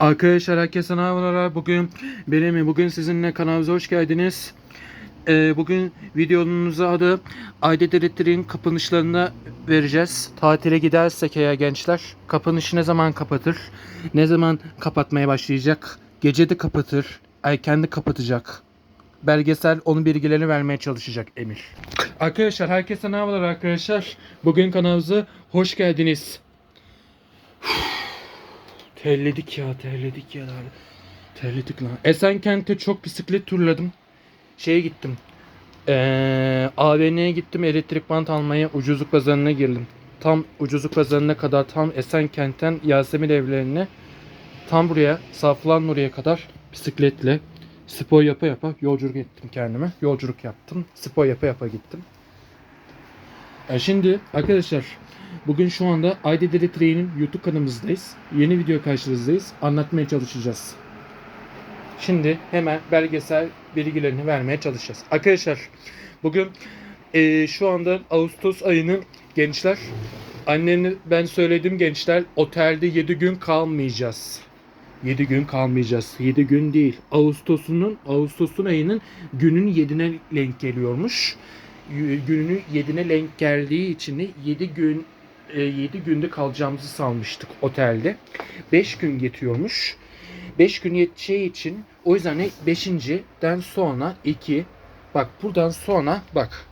Arkadaşlar herkese merhabalar. Bugün benim bugün sizinle kanalımıza hoş geldiniz. Ee, bugün videomuzun adı Aydet Elektriğin kapanışlarını vereceğiz. Tatile gidersek eğer gençler kapanışı ne zaman kapatır? Ne zaman kapatmaya başlayacak? Gece de kapatır. Erken de kapatacak. Belgesel onun bilgilerini vermeye çalışacak Emir. Arkadaşlar herkese merhabalar arkadaşlar. Bugün kanalımıza hoş geldiniz. Terledik ya terledik ya. Terledik lan. Esenkent'e çok bisiklet turladım. Şeye gittim. Ee, AVM'ye gittim elektrik bant almaya ucuzluk pazarına girdim. Tam ucuzluk pazarına kadar tam Esenkent'ten Yasemin evlerine tam buraya Saflan oraya kadar bisikletle spor yapa yapa yolculuk ettim kendime. Yolculuk yaptım. Spor yapa yapa gittim. E şimdi arkadaşlar bugün şu anda ID Delitrain'in YouTube kanalımızdayız. Yeni video karşınızdayız. Anlatmaya çalışacağız. Şimdi hemen belgesel bilgilerini vermeye çalışacağız. Arkadaşlar bugün e, şu anda Ağustos ayının gençler anneni ben söyledim gençler otelde 7 gün kalmayacağız. 7 gün kalmayacağız. 7 gün değil. Ağustos'unun Ağustos'un ayının günün 7'ine denk geliyormuş. Y- Gününün 7'ine denk geldiği için 7 gün 7 günde kalacağımızı salmıştık otelde. 5 gün yetiyormuş. 5 gün yeteceği için o yüzden 5.den sonra 2 bak buradan sonra bak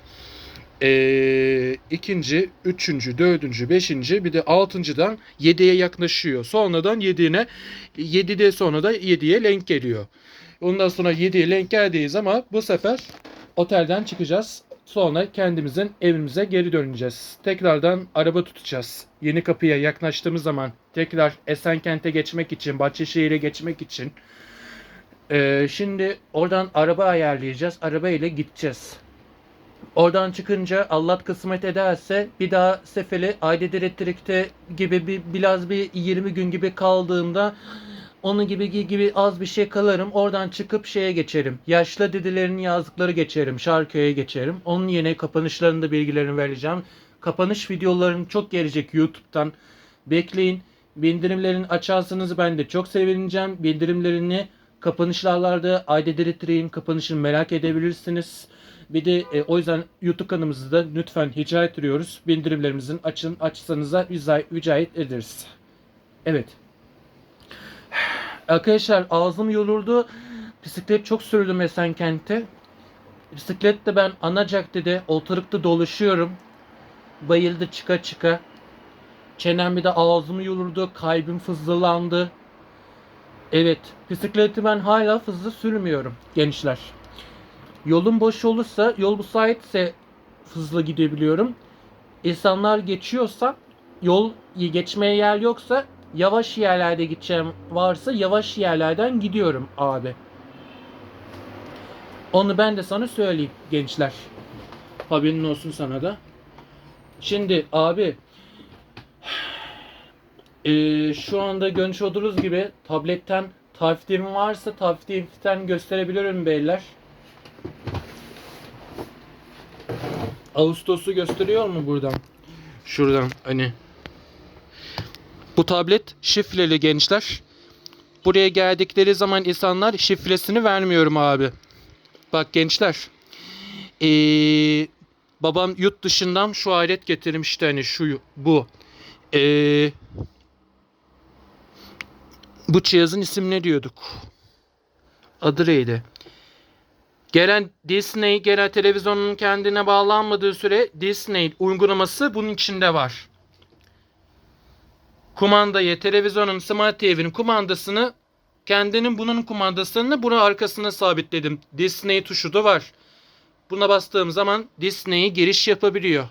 ee, ikinci, üçüncü, dördüncü, beşinci bir de altıncıdan yediye yaklaşıyor. Sonradan yediğine, yedide sonra da yediye lenk geliyor. Ondan sonra yediye lenk geldiği zaman bu sefer otelden çıkacağız. Sonra kendimizin evimize geri döneceğiz. Tekrardan araba tutacağız. Yeni kapıya yaklaştığımız zaman tekrar Esenkent'e geçmek için, Bahçeşehir'e geçmek için. Ee, şimdi oradan araba ayarlayacağız. Araba ile gideceğiz. Oradan çıkınca Allah kısmet ederse bir daha sefeli Aydet Elektrik'te gibi bir biraz bir 20 gün gibi kaldığımda onun gibi gibi az bir şey kalırım. Oradan çıkıp şeye geçerim. Yaşlı dedilerin yazdıkları geçerim. Şarköy'e geçerim. Onun yine kapanışlarında bilgilerini vereceğim. Kapanış videolarım çok gelecek YouTube'dan. Bekleyin. Bildirimlerini açarsanız ben de çok sevineceğim. Bildirimlerini kapanışlarlarda Aydet Elektrik'in kapanışını merak edebilirsiniz. Bir de e, o yüzden YouTube kanalımızı da lütfen rica ettiriyoruz. Bildirimlerimizin açın açsanıza rica, rica ederiz. Evet. Arkadaşlar ağzım yoruldu. Bisiklet çok sürdüm Esenkent'te. Bisikletle ben ana caddede ortalıkta dolaşıyorum. Bayıldı çıka çıka. Çenem bir de ağzım yoruldu. Kalbim fızılandı. Evet. Bisikleti ben hala hızlı sürmüyorum gençler. Yolun boş olursa, yol müsaitse hızlı gidebiliyorum. İnsanlar geçiyorsa, yol geçmeye yer yoksa yavaş yerlerde gideceğim varsa yavaş yerlerden gidiyorum abi. Onu ben de sana söyleyeyim gençler. Haberin olsun sana da. Şimdi abi eee, şu anda görmüş olduğunuz gibi tabletten tariflerim varsa tariften gösterebilirim beyler. Ağustos'u gösteriyor mu buradan? Şuradan hani. Bu tablet şifreli gençler. Buraya geldikleri zaman insanlar şifresini vermiyorum abi. Bak gençler. Ee, babam yurt dışından şu alet getirmişti hani şu bu. Ee, bu cihazın ismi ne diyorduk? Adı neydi? Gelen Disney, gelen televizyonun kendine bağlanmadığı süre Disney uygulaması bunun içinde var. Kumandayı, televizyonun, Smart TV'nin kumandasını kendinin bunun kumandasını buna arkasına sabitledim. Disney tuşu da var. Buna bastığım zaman Disney'e giriş yapabiliyor.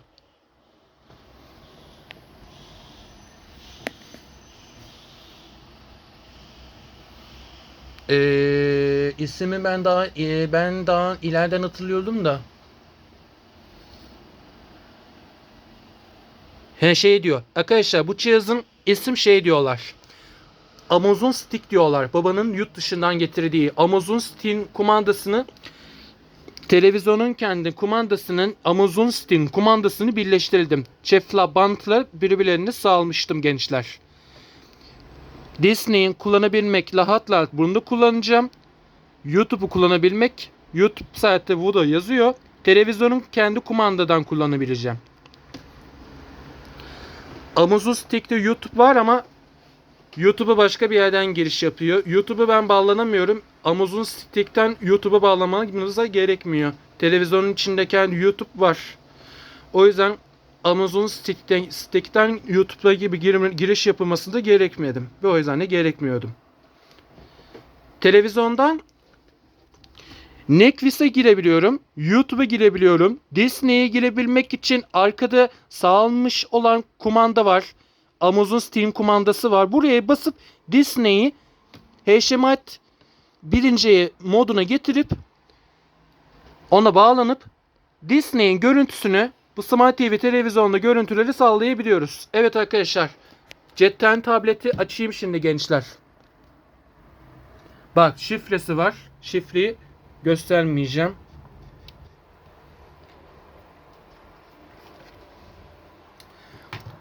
Ee, ismi ben daha e, ben daha ileriden hatırlıyordum da. He şey diyor. Arkadaşlar bu cihazın isim şey diyorlar. Amazon Stick diyorlar. Babanın yurt dışından getirdiği Amazon Stick'in kumandasını televizyonun kendi kumandasının Amazon Stick'in kumandasını birleştirdim. Çefla bantla birbirlerini sağlamıştım gençler. Disney'in kullanabilmek rahatla bunu kullanacağım. YouTube'u kullanabilmek YouTube saatte burada yazıyor. Televizyonun kendi kumandadan kullanabileceğim. Amazon Stick'te YouTube var ama YouTube'a başka bir yerden giriş yapıyor. YouTube'a ben bağlanamıyorum. Amazon Stick'ten YouTube'a bağlamanıza gerekmiyor. Televizyonun içinde kendi YouTube var. O yüzden Amazon Stick'ten, Stick'ten YouTube'a gibi giriş yapılması da gerekmedi. Ve o yüzden de gerekmiyordum. Televizyondan Netflix'e girebiliyorum. YouTube'a girebiliyorum. Disney'e girebilmek için arkada sağlanmış olan kumanda var. Amazon Steam kumandası var. Buraya basıp Disney'i HDMI birinci moduna getirip ona bağlanıp Disney'in görüntüsünü bu Smart TV televizyonda görüntüleri sağlayabiliyoruz. Evet arkadaşlar. Jetten tableti açayım şimdi gençler. Bak şifresi var. Şifreyi göstermeyeceğim.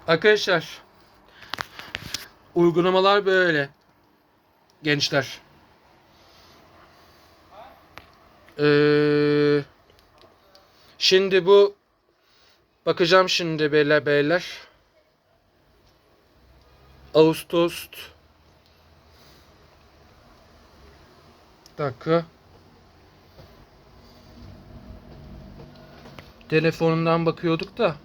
Arkadaşlar uygulamalar böyle. Gençler. Ee, şimdi bu bakacağım şimdi beyler beyler. Ağustos dakika. Telefonundan bakıyorduk da.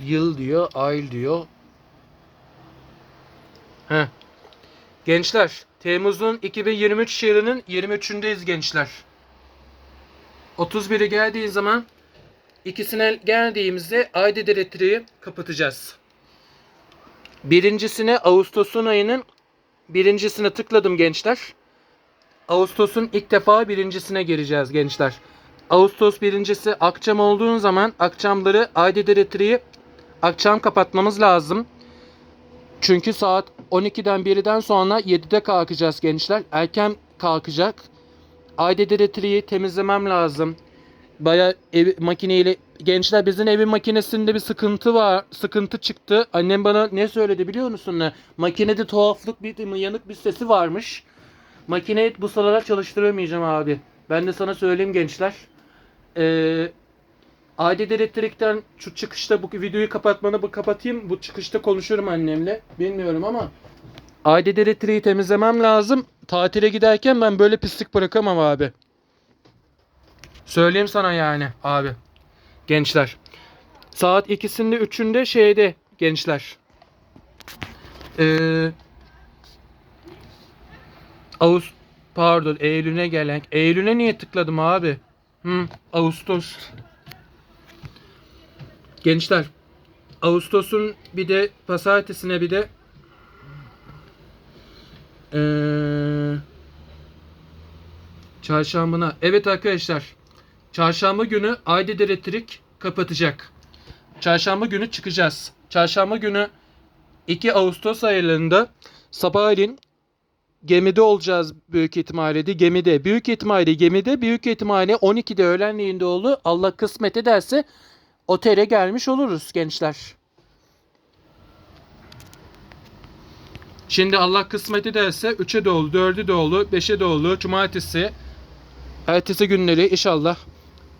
Yıl diyor, ay diyor. He. Gençler, Temmuz'un 2023 yılının 23'ündeyiz gençler. 31'e geldiği zaman ikisine geldiğimizde ID direktörü kapatacağız. Birincisine Ağustos'un ayının birincisine tıkladım gençler. Ağustos'un ilk defa birincisine gireceğiz gençler. Ağustos birincisi akşam olduğun zaman akşamları ID akşam kapatmamız lazım. Çünkü saat 12'den 1'den sonra 7'de kalkacağız gençler. Erken kalkacak. ID temizlemem lazım. Baya ev makineyle gençler bizim evin makinesinde bir sıkıntı var. Sıkıntı çıktı. Annem bana ne söyledi biliyor musun? ne? Makinede tuhaflık bir yanık bir sesi varmış. Makineyi bu sıralar çalıştıramayacağım abi. Ben de sana söyleyeyim gençler. Ee, Adi elektrikten şu çıkışta bu videoyu kapatmanı bu kapatayım. Bu çıkışta konuşurum annemle. Bilmiyorum ama Adi elektriği temizlemem lazım. Tatile giderken ben böyle pislik bırakamam abi. Söyleyeyim sana yani abi. Gençler. Saat ikisinde üçünde şeyde gençler. Ee, Ağustos pardon Eylül'e gelen. Eylül'e niye tıkladım abi? Hı, Ağustos. Gençler. Ağustos'un bir de pazartesine bir de ee, çarşambına. Evet arkadaşlar. Çarşamba günü Aydın Elektrik kapatacak. Çarşamba günü çıkacağız. Çarşamba günü 2 Ağustos aylarında sabahleyin gemide olacağız büyük ihtimalle de gemide. Büyük ihtimalle gemide büyük ihtimalle 12'de öğlenleyin doğulu Allah kısmet ederse otele gelmiş oluruz gençler. Şimdi Allah kısmet ederse 3'e doğulu, 4'e doğulu, 5'e doğulu, cumartesi, ertesi günleri inşallah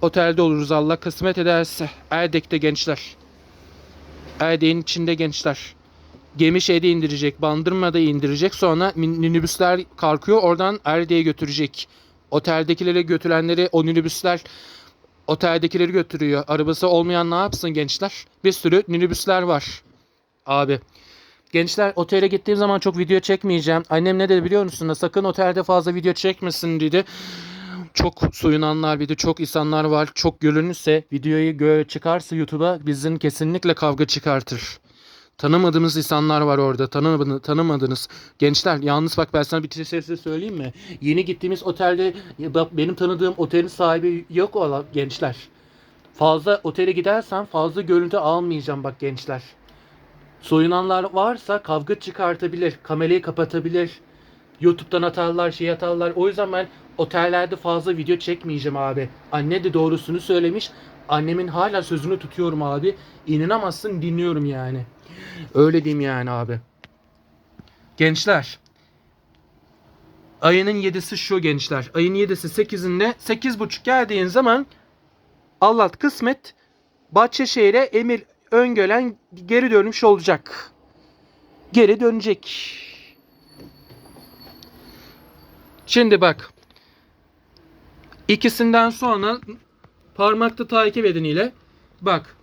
otelde oluruz Allah kısmet ederse. Erdek'te gençler. Erdek'in içinde gençler. Gemi şeyde indirecek, Bandırma'da indirecek. Sonra min- minibüsler kalkıyor. Oradan Erdek'e götürecek. Oteldekilere götürenleri o minibüsler oteldekileri götürüyor. Arabası olmayan ne yapsın gençler? Bir sürü minibüsler var. Abi. Gençler otele gittiğim zaman çok video çekmeyeceğim. Annem ne dedi biliyor musun? Sakın otelde fazla video çekmesin dedi. Çok soyunanlar bir de çok insanlar var. Çok görünürse videoyu gö- çıkarsa YouTube'a bizim kesinlikle kavga çıkartır. Tanımadığımız insanlar var orada. Tanımadığınız, tanımadığınız gençler. Yalnız bak ben sana bir şey söyleyeyim mi? Yeni gittiğimiz otelde benim tanıdığım otelin sahibi yok olan gençler. Fazla otele gidersen fazla görüntü almayacağım bak gençler. Soyunanlar varsa kavga çıkartabilir. Kamerayı kapatabilir. YouTube'dan atarlar, şey atarlar. O yüzden ben otellerde fazla video çekmeyeceğim abi. Anne de doğrusunu söylemiş. Annemin hala sözünü tutuyorum abi. İnanamazsın dinliyorum yani. Öyle diyeyim yani abi. Gençler. Ayının 7'si şu gençler. Ayın 7'si 8'inde 8.30 geldiğin zaman Allah kısmet Bahçeşehir'e Emir Öngölen geri dönmüş olacak. Geri dönecek. Şimdi bak. İkisinden sonra parmakta takip edin ile bak.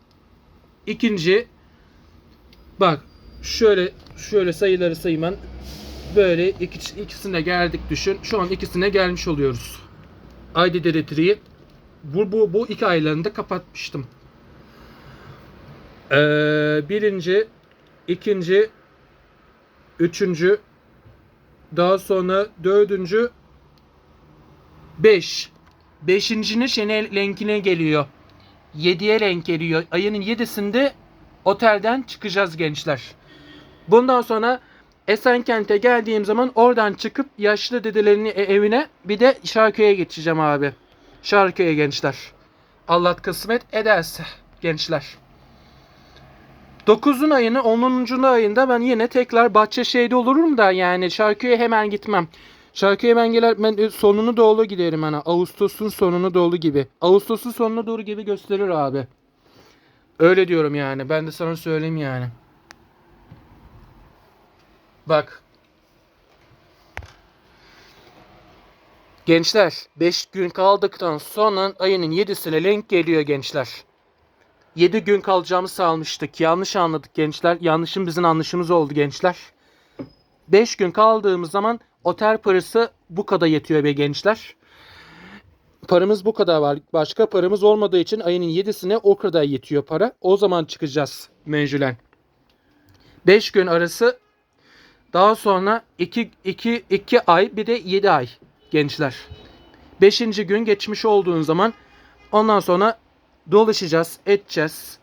İkinci bak şöyle şöyle sayıları sayman böyle iki, ikisine geldik düşün. Şu an ikisine gelmiş oluyoruz. ID Directory'yi bu, bu, bu iki aylarında kapatmıştım. Ee, birinci, ikinci, üçüncü, daha sonra dördüncü, beş. Beşincinin şene renkine geliyor. Yediye renk geliyor. Ayının yedisinde otelden çıkacağız gençler. Bundan sonra Esenkent'e geldiğim zaman oradan çıkıp yaşlı dedelerin e- evine bir de Şarköy'e geçeceğim abi. Şarköy'e gençler. Allah kısmet ederse gençler. 9'un ayını 10. ayında ben yine tekrar Bahçeşehir'de olurum da yani Şarköy'e hemen gitmem. Şarköy'e ben gelir ben sonunu doğru giderim hani Ağustos'un sonunu doğru gibi. Ağustos'un sonuna doğru gibi gösterir abi. Öyle diyorum yani. Ben de sana söyleyeyim yani. Bak. Gençler 5 gün kaldıktan sonra ayının 7'sine renk geliyor gençler. 7 gün kalacağımızı salmıştık. Yanlış anladık gençler. Yanlışım bizim anlaşımız oldu gençler. 5 gün kaldığımız zaman otel parası bu kadar yetiyor be gençler. Paramız bu kadar var. Başka paramız olmadığı için ayının 7'sine o kadar yetiyor para. O zaman çıkacağız menjulen. 5 gün arası daha sonra 2 2 2 ay bir de 7 ay gençler. 5. gün geçmiş olduğun zaman ondan sonra dolaşacağız, edeceğiz.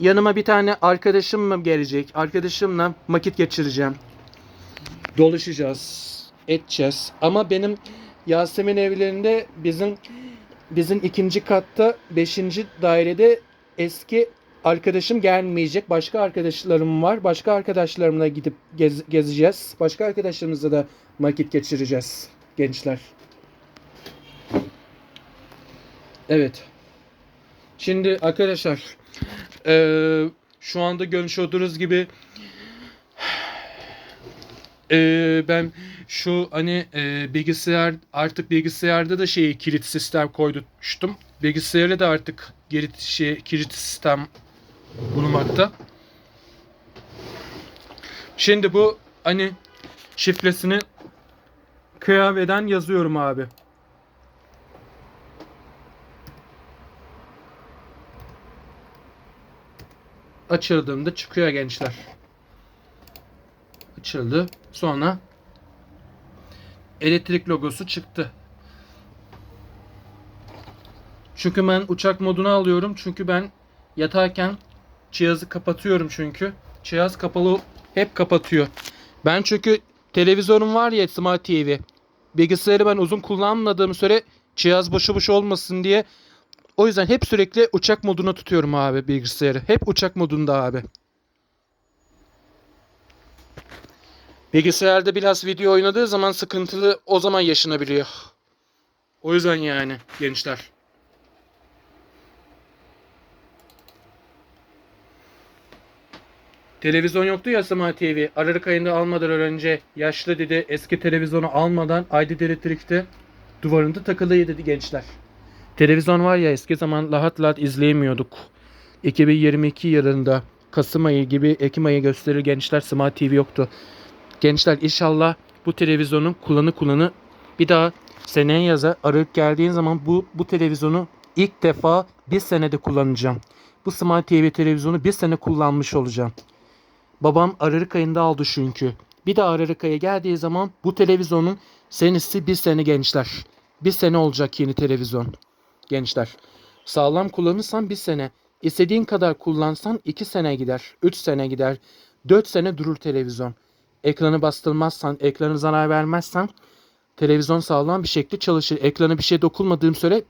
Yanıma bir tane arkadaşım mı gelecek? Arkadaşımla vakit geçireceğim. Dolaşacağız, edeceğiz. Ama benim Yasemin evlerinde bizim bizim ikinci katta 5. dairede eski arkadaşım gelmeyecek. Başka arkadaşlarım var. Başka arkadaşlarımla gidip gez- gezeceğiz. Başka arkadaşlarımızla da vakit geçireceğiz gençler. Evet. Şimdi arkadaşlar eee, şu anda görmüş olduğunuz gibi eee, ben şu hani eee, bilgisayar artık bilgisayarda da şey kilit sistem koydurmuştum. Bilgisayarda da artık kilit şey kilit sistem bulunmakta. Şimdi bu hani şifresini klavyeden yazıyorum abi. Açıldığında çıkıyor gençler. Açıldı. Sonra elektrik logosu çıktı. Çünkü ben uçak modunu alıyorum. Çünkü ben yatarken cihazı kapatıyorum çünkü. Cihaz kapalı hep kapatıyor. Ben çünkü televizyonum var ya Smart TV. Bilgisayarı ben uzun kullanmadığım süre cihaz boşu boş olmasın diye o yüzden hep sürekli uçak moduna tutuyorum abi bilgisayarı. Hep uçak modunda abi. Bilgisayarda biraz video oynadığı zaman sıkıntılı o zaman yaşanabiliyor. O yüzden yani gençler. Televizyon yoktu ya Smart TV. Aralık ayında almadan önce yaşlı dedi eski televizyonu almadan ID Directrix'te duvarında takılıydı dedi gençler. Televizyon var ya eski zaman rahat rahat izleyemiyorduk. 2022 yılında Kasım ayı gibi Ekim ayı gösterir gençler Smart TV yoktu. Gençler inşallah bu televizyonun kullanı kullanı bir daha seneye yaza Aralık geldiğin zaman bu bu televizyonu ilk defa bir senede kullanacağım. Bu Smart TV televizyonu bir sene kullanmış olacağım. Babam Aralık ayında aldı çünkü. Bir de Aralık ayı geldiği zaman bu televizyonun senesi bir sene gençler. Bir sene olacak yeni televizyon gençler. Sağlam kullanırsan bir sene. İstediğin kadar kullansan iki sene gider. Üç sene gider. Dört sene durur televizyon. Ekranı bastırmazsan, ekranı zarar vermezsen televizyon sağlam bir şekilde çalışır. Ekrana bir şey dokunmadığım süre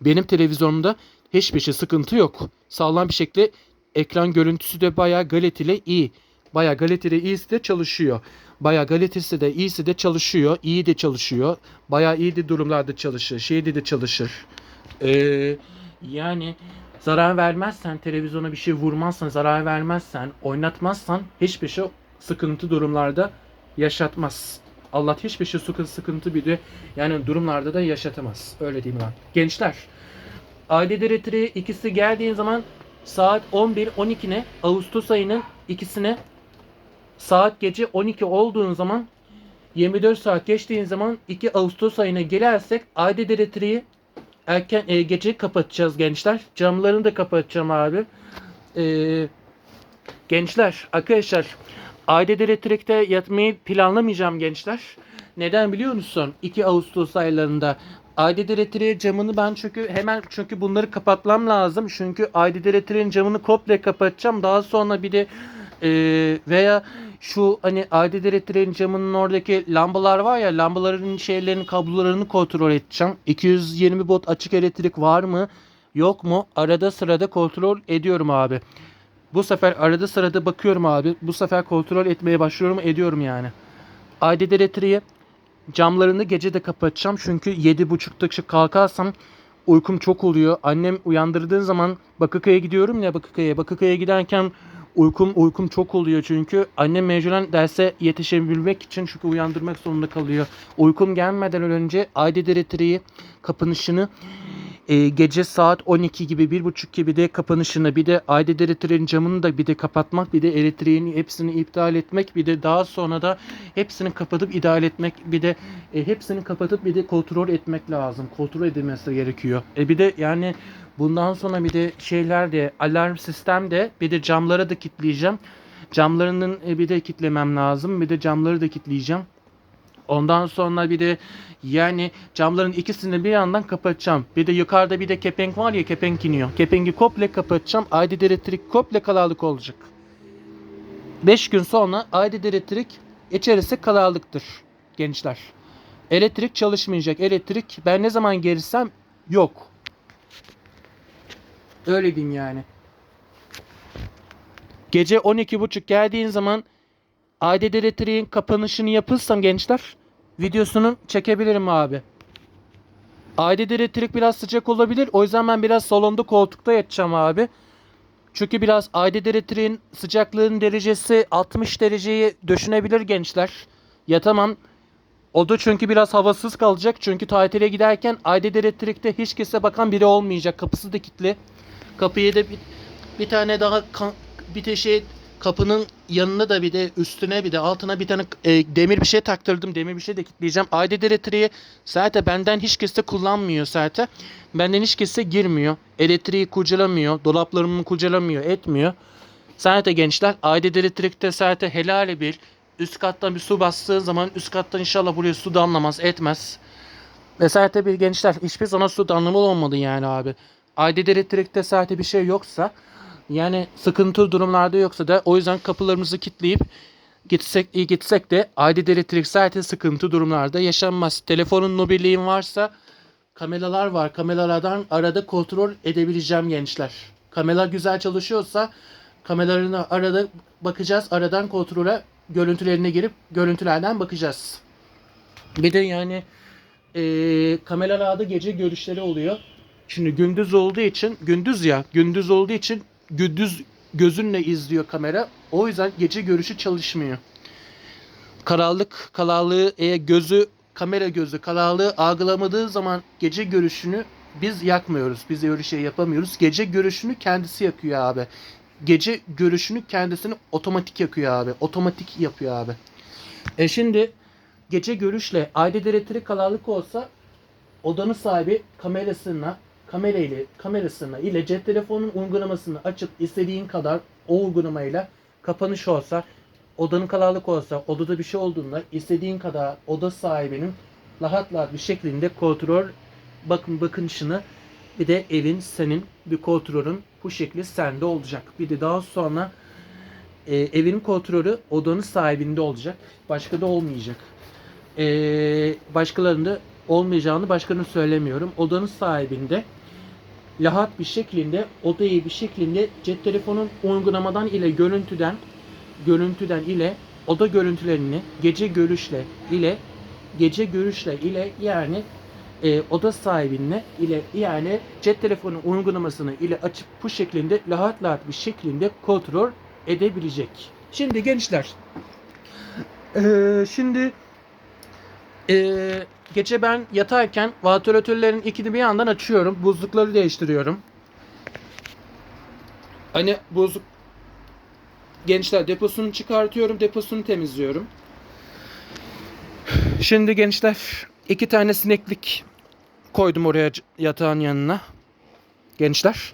benim televizyonumda hiçbir şey sıkıntı yok. Sağlam bir şekilde ekran görüntüsü de bayağı kaliteli iyi. Bayağı kaliteli iyisi de çalışıyor. Bayağı kalitesi de iyisi de çalışıyor. iyi de çalışıyor. Bayağı iyi de durumlarda çalışır. Şeyde de çalışır. Ee, yani zarar vermezsen, televizyona bir şey vurmazsan, zarar vermezsen, oynatmazsan hiçbir şey sıkıntı durumlarda yaşatmaz. Allah hiçbir şey sıkıntı, sıkıntı bir de yani durumlarda da yaşatamaz. Öyle diyeyim ben. Gençler, aile retire ikisi geldiğin zaman saat 11-12 ne? Ağustos ayının ikisine saat gece 12 olduğun zaman 24 saat geçtiğin zaman 2 Ağustos ayına gelersek aile retireyi erken e, gece kapatacağız gençler. Camlarını da kapatacağım abi. E, gençler arkadaşlar aile elektrikte yatmayı planlamayacağım gençler. Neden biliyor musun? 2 Ağustos aylarında Aile elektriğe camını ben çünkü hemen çünkü bunları kapatmam lazım. Çünkü aile elektriğin camını komple kapatacağım. Daha sonra bir de e, veya şu hani aile elektriğin camının oradaki lambalar var ya lambaların şeylerin kablolarını kontrol edeceğim. 220 volt açık elektrik var mı? Yok mu? Arada sırada kontrol ediyorum abi. Bu sefer arada sırada bakıyorum abi. Bu sefer kontrol etmeye başlıyorum ediyorum yani. Aile elektriği camlarını gece de kapatacağım. Çünkü 7.30'da çık- kalkarsam uykum çok oluyor. Annem uyandırdığın zaman Bakırköy'e gidiyorum ya Bakırköy'e. Bakırköy'e giderken uykum uykum çok oluyor çünkü annem mecburen derse yetişebilmek için çünkü uyandırmak zorunda kalıyor. Uykum gelmeden önce aile elektriği kapanışını e, gece saat 12 gibi bir buçuk gibi de kapanışını bir de aile elektriğin camını da bir de kapatmak bir de elektriğin hepsini iptal etmek bir de daha sonra da hepsini kapatıp iptal etmek bir de e, hepsini kapatıp bir de kontrol etmek lazım. Kontrol edilmesi gerekiyor. E bir de yani bundan sonra bir de şeyler de alarm sistem de bir de camlara da kilitleyeceğim. Camlarının e, bir de kitlemem lazım. Bir de camları da kilitleyeceğim. Ondan sonra bir de yani camların ikisini bir yandan kapatacağım. Bir de yukarıda bir de kepenk var ya kepenk iniyor. Kepengi komple kapatacağım. Aydın elektrik komple kalalık olacak. 5 gün sonra aydın elektrik içerisi kalalıktır gençler. Elektrik çalışmayacak. Elektrik ben ne zaman gelirsem yok. Öyle diyeyim yani. Gece 12.30 geldiğin zaman Adet elektriğin kapanışını yapılsam gençler videosunu çekebilirim abi. Adet elektrik biraz sıcak olabilir. O yüzden ben biraz salonda koltukta yatacağım abi. Çünkü biraz adet elektriğin sıcaklığın derecesi 60 dereceyi düşünebilir gençler. Yatamam. O da çünkü biraz havasız kalacak. Çünkü tatile giderken adet elektrikte hiç kimse bakan biri olmayacak. Kapısı da kilitli. Kapıyı da bir, bir tane daha bir şey kapının yanına da bir de üstüne bir de altına bir tane e, demir bir şey taktırdım. Demir bir şey de kilitleyeceğim. Adet elektriği zaten benden hiç kimse kullanmıyor zaten. Benden hiç kimse girmiyor. Elektriği kurcalamıyor. Dolaplarımı kurcalamıyor. Etmiyor. Zaten gençler adet elektrikte zaten helali bir. Üst kattan bir su bastığı zaman üst kattan inşallah buraya su damlamaz etmez. Ve zaten bir gençler hiçbir zaman su damlamalı olmadı yani abi. Adet elektrikte zaten bir şey yoksa yani sıkıntı durumlarda yoksa da o yüzden kapılarımızı kilitleyip gitsek iyi gitsek de adet elektrik zaten sıkıntı durumlarda yaşanmaz. Telefonun mobilliğin varsa kameralar var. Kameralardan arada kontrol edebileceğim gençler. Kamera güzel çalışıyorsa kameralarına arada bakacağız. Aradan kontrole görüntülerine girip görüntülerden bakacağız. Bir de yani eee kameralarda gece görüşleri oluyor. Şimdi gündüz olduğu için gündüz ya gündüz olduğu için gündüz gözünle izliyor kamera. O yüzden gece görüşü çalışmıyor. Karanlık, karanlığı eğer gözü kamera gözü karanlığı algılamadığı zaman gece görüşünü biz yakmıyoruz. Biz öyle şey yapamıyoruz. Gece görüşünü kendisi yakıyor abi. Gece görüşünü kendisini otomatik yakıyor abi. Otomatik yapıyor abi. E şimdi gece görüşle aile elektrik karanlık olsa odanın sahibi kamerasına kamerayla kamerasına ile cep telefonunun uygulamasını açıp istediğin kadar o uygulamayla kapanış olsa odanın karanlık olsa odada bir şey olduğunda istediğin kadar oda sahibinin rahat rahat bir şeklinde kontrol bakın bakınışını bir de evin senin bir kontrolün bu şekli sende olacak. Bir de daha sonra e, evin kontrolü odanın sahibinde olacak. Başka da olmayacak. E, başkalarında olmayacağını başkanın söylemiyorum. Odanın sahibinde rahat bir şekilde odayı bir şekilde cep telefonun uygulamadan ile görüntüden görüntüden ile oda görüntülerini gece görüşle ile gece görüşle ile yani e, oda sahibine ile yani cep telefonu uygulamasını ile açıp bu şeklinde rahat rahat bir şekilde kontrol edebilecek. Şimdi gençler eee, şimdi eee, gece ben yatarken vantilatörlerin ikini bir yandan açıyorum. Buzlukları değiştiriyorum. Hani buzluk gençler deposunu çıkartıyorum, deposunu temizliyorum. Şimdi gençler iki tane sineklik koydum oraya yatağın yanına. Gençler.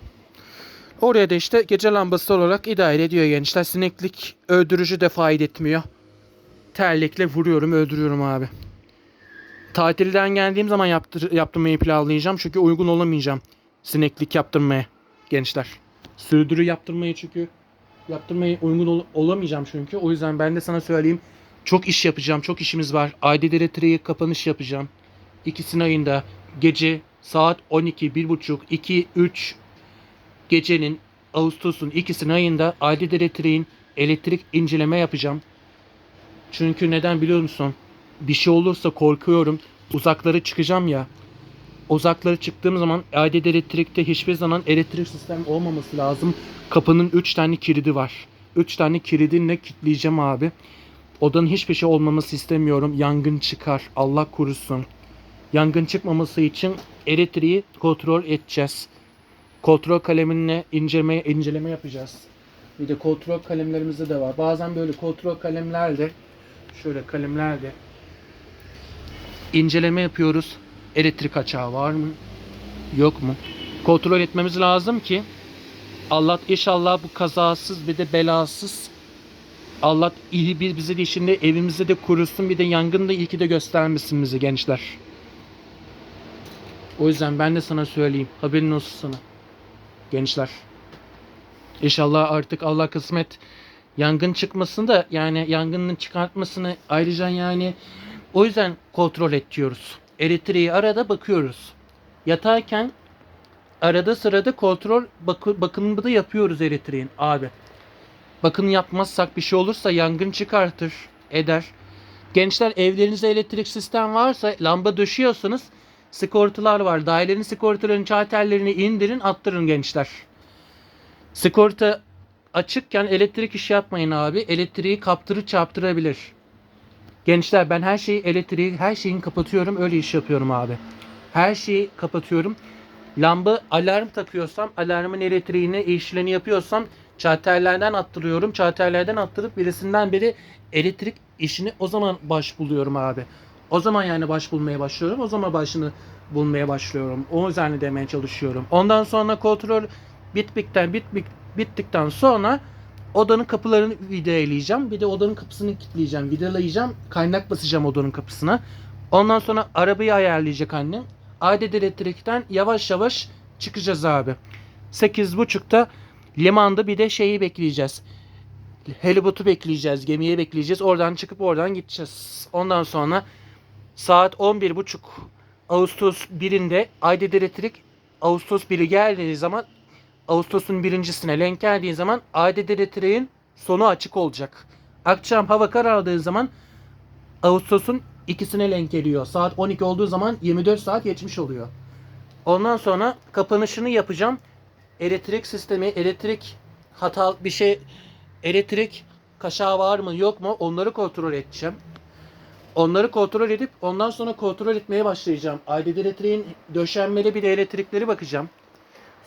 Oraya da işte gece lambası olarak idare ediyor gençler. Sineklik öldürücü de fayda etmiyor. Terlikle vuruyorum, öldürüyorum abi. Tatilden geldiğim zaman yaptır, yaptırmayı planlayacağım. Çünkü uygun olamayacağım sineklik yaptırmaya gençler. Sürdürü yaptırmayı çünkü yaptırmayı uygun ol- olamayacağım çünkü. O yüzden ben de sana söyleyeyim. Çok iş yapacağım. Çok işimiz var. Ayda Diretre'yi kapanış yapacağım. İkisinin ayında gece saat 12, 1.30, 2, 3 gecenin Ağustos'un ikisinin ayında Ayda Diretre'nin elektrik inceleme yapacağım. Çünkü neden biliyor musun? Bir şey olursa korkuyorum. Uzaklara çıkacağım ya. Uzaklara çıktığım zaman adet elektrikte hiçbir zaman elektrik sistemi olmaması lazım. Kapının 3 tane kilidi var. 3 tane kilidinle kilitleyeceğim abi. Odanın hiçbir şey olmaması istemiyorum. Yangın çıkar. Allah korusun. Yangın çıkmaması için elektriği kontrol edeceğiz. Kontrol kaleminle inceleme, inceleme yapacağız. Bir de kontrol kalemlerimizde de var. Bazen böyle kontrol kalemlerde şöyle kalemlerde inceleme yapıyoruz. Elektrik açığı var mı? Yok mu? Kontrol etmemiz lazım ki Allah inşallah bu kazasız bir de belasız Allah iyi bir bizi de işinde evimizde de korusun bir de yangında iyi ki de göstermesin bizi gençler. O yüzden ben de sana söyleyeyim. Haberin olsun sana. Gençler. İnşallah artık Allah kısmet yangın çıkmasını da yani yangının çıkartmasını ayrıca yani o yüzden kontrol et diyoruz. Elektriği arada bakıyoruz. Yatarken arada sırada kontrol bakı, bakımını da yapıyoruz elektriğin abi. Bakın yapmazsak bir şey olursa yangın çıkartır, eder. Gençler evlerinizde elektrik sistem varsa lamba döşüyorsanız sigortalar var. Dairenin sigortalarının çarterlerini indirin attırın gençler. Sigorta açıkken elektrik işi yapmayın abi. Elektriği kaptırır çarptırabilir. Gençler ben her şeyi elektriği her şeyini kapatıyorum öyle iş yapıyorum abi. Her şeyi kapatıyorum. Lamba alarm takıyorsam alarmın elektriğini işleni yapıyorsam çarterlerden attırıyorum. Çarterlerden attırıp birisinden biri elektrik işini o zaman baş buluyorum abi. O zaman yani baş bulmaya başlıyorum. O zaman başını bulmaya başlıyorum. O yüzden demeye çalışıyorum. Ondan sonra kontrol bittikten bit, bit, bittikten sonra odanın kapılarını vidalayacağım. Bir de odanın kapısını kilitleyeceğim. Vidalayacağım. Kaynak basacağım odanın kapısına. Ondan sonra arabayı ayarlayacak annem. Adet elektrikten yavaş yavaş çıkacağız abi. 8.30'da limanda bir de şeyi bekleyeceğiz. Helibotu bekleyeceğiz. Gemiye bekleyeceğiz. Oradan çıkıp oradan gideceğiz. Ondan sonra saat 11.30 Ağustos 1'inde Adet Elektrik Ağustos 1'i geldiği zaman Ağustos'un birincisine denk geldiği zaman adet elektriğin sonu açık olacak. Akşam hava karardığı zaman Ağustos'un ikisine denk geliyor. Saat 12 olduğu zaman 24 saat geçmiş oluyor. Ondan sonra kapanışını yapacağım. Elektrik sistemi, elektrik hata bir şey, elektrik kaşağı var mı yok mu onları kontrol edeceğim. Onları kontrol edip ondan sonra kontrol etmeye başlayacağım. Adet elektriğin döşenmeli bir elektrikleri bakacağım.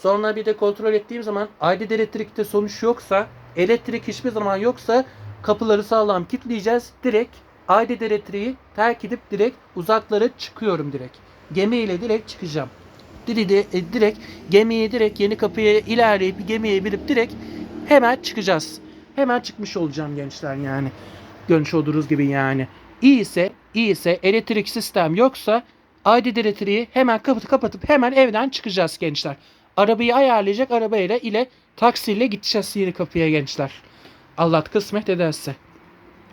Sonra bir de kontrol ettiğim zaman adet elektrikte sonuç yoksa, elektrik hiçbir zaman yoksa kapıları sağlam kilitleyeceğiz. Direkt adet elektriği terk edip direkt uzaklara çıkıyorum direkt. Gemiyle direkt çıkacağım. Direkt, e, direkt gemiyi direkt yeni kapıya ilerleyip gemiye binip direkt hemen çıkacağız. Hemen çıkmış olacağım gençler yani. Görmüş olduğunuz gibi yani. İyi ise, iyi ise elektrik sistem yoksa adet elektriği hemen kapatıp kapatıp hemen evden çıkacağız gençler. Arabayı ayarlayacak arabayla ile taksiyle gideceğiz yeni kapıya gençler. Allah kısmet ederse.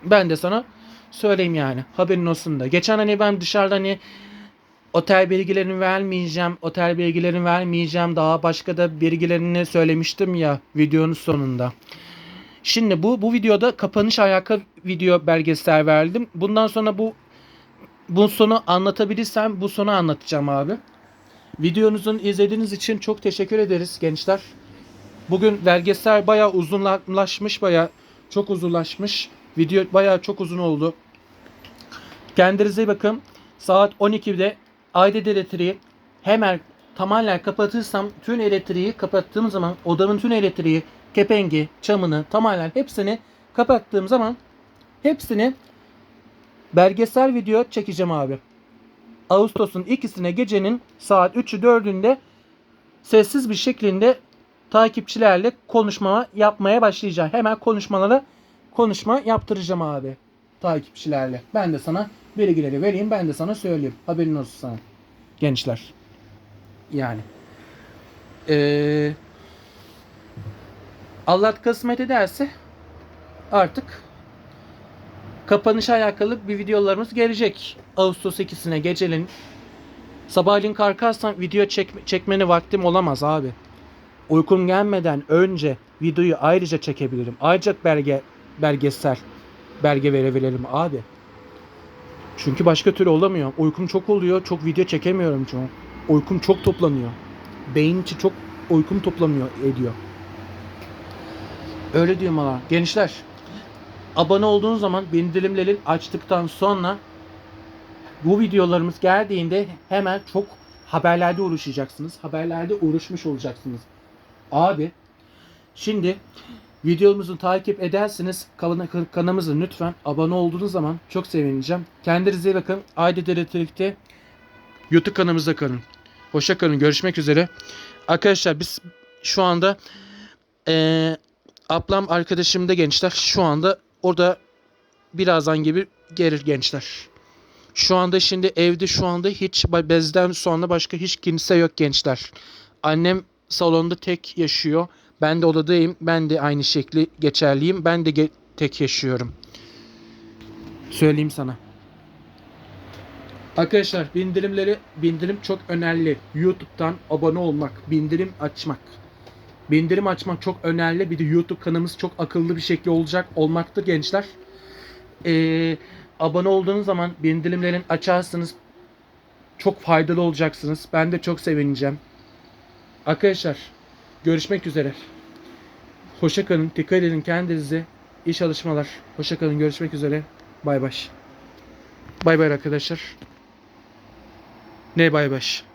Ben de sana söyleyeyim yani. Haberin olsun da. Geçen hani ben dışarıda hani otel bilgilerini vermeyeceğim. Otel bilgilerini vermeyeceğim. Daha başka da bilgilerini söylemiştim ya videonun sonunda. Şimdi bu bu videoda kapanış ayakkabı video belgesel verdim. Bundan sonra bu bu sonu anlatabilirsem bu sonu anlatacağım abi. Videonuzun izlediğiniz için çok teşekkür ederiz gençler. Bugün belgesel bayağı uzunlaşmış, bayağı çok uzunlaşmış. Video bayağı çok uzun oldu. Kendinize bakın. Saat 12'de aydın elektriği hemen tamamen kapatırsam tüm elektriği kapattığım zaman odanın tüm elektriği, kepengi, çamını tamamen hepsini kapattığım zaman hepsini belgesel video çekeceğim abi. Ağustos'un ikisine gecenin saat 3'ü 4'ünde sessiz bir şekilde takipçilerle konuşma yapmaya başlayacağım. Hemen konuşmalara konuşma yaptıracağım abi takipçilerle. Ben de sana bilgileri vereyim. Ben de sana söyleyeyim. Haberin olsun sana. Gençler. Yani. Ee, Allah kısmet ederse artık kapanışa alakalı bir videolarımız gelecek. Ağustos 2'sine gecenin sabahleyin kalkarsam video çek, çekmene vaktim olamaz abi. Uykum gelmeden önce videoyu ayrıca çekebilirim. Ayrıca belge belgesel belge verebilirim abi. Çünkü başka türlü olamıyor. Uykum çok oluyor. Çok video çekemiyorum çünkü. Uykum çok toplanıyor. Beyin içi çok uykum toplanıyor ediyor. Öyle diyorum valla. Gençler abone olduğunuz zaman bildirimleri açtıktan sonra bu videolarımız geldiğinde hemen çok haberlerde uğraşacaksınız. Haberlerde uğraşmış olacaksınız. Abi şimdi videomuzu takip edersiniz. Kana- Kanalımıza lütfen abone olduğunuz zaman çok sevineceğim. Kendinize iyi bakın. Aydın Elektrik'te YouTube kanalımızda kalın. Hoşça kalın. Görüşmek üzere. Arkadaşlar biz şu anda eee ablam arkadaşım da gençler şu anda orada birazdan gibi gelir gençler. Şu anda şimdi evde şu anda hiç bezden sonra başka hiç kimse yok gençler. Annem salonda tek yaşıyor. Ben de odadayım. Ben de aynı şekli geçerliyim. Ben de ge- tek yaşıyorum. Söyleyeyim sana. Arkadaşlar bildirimleri bildirim çok önemli. YouTube'dan abone olmak, bildirim açmak. Bildirim açmak çok önemli. Bir de YouTube kanalımız çok akıllı bir şekilde olacak olmaktır gençler. Ee, abone olduğunuz zaman bildirimlerin açarsınız. Çok faydalı olacaksınız. Ben de çok sevineceğim. Arkadaşlar görüşmek üzere. Hoşça kalın. Dikkat edin kendinize. İyi çalışmalar. Hoşça kalın. Görüşmek üzere. Bay bay. Bay bay arkadaşlar. Ne bay bay?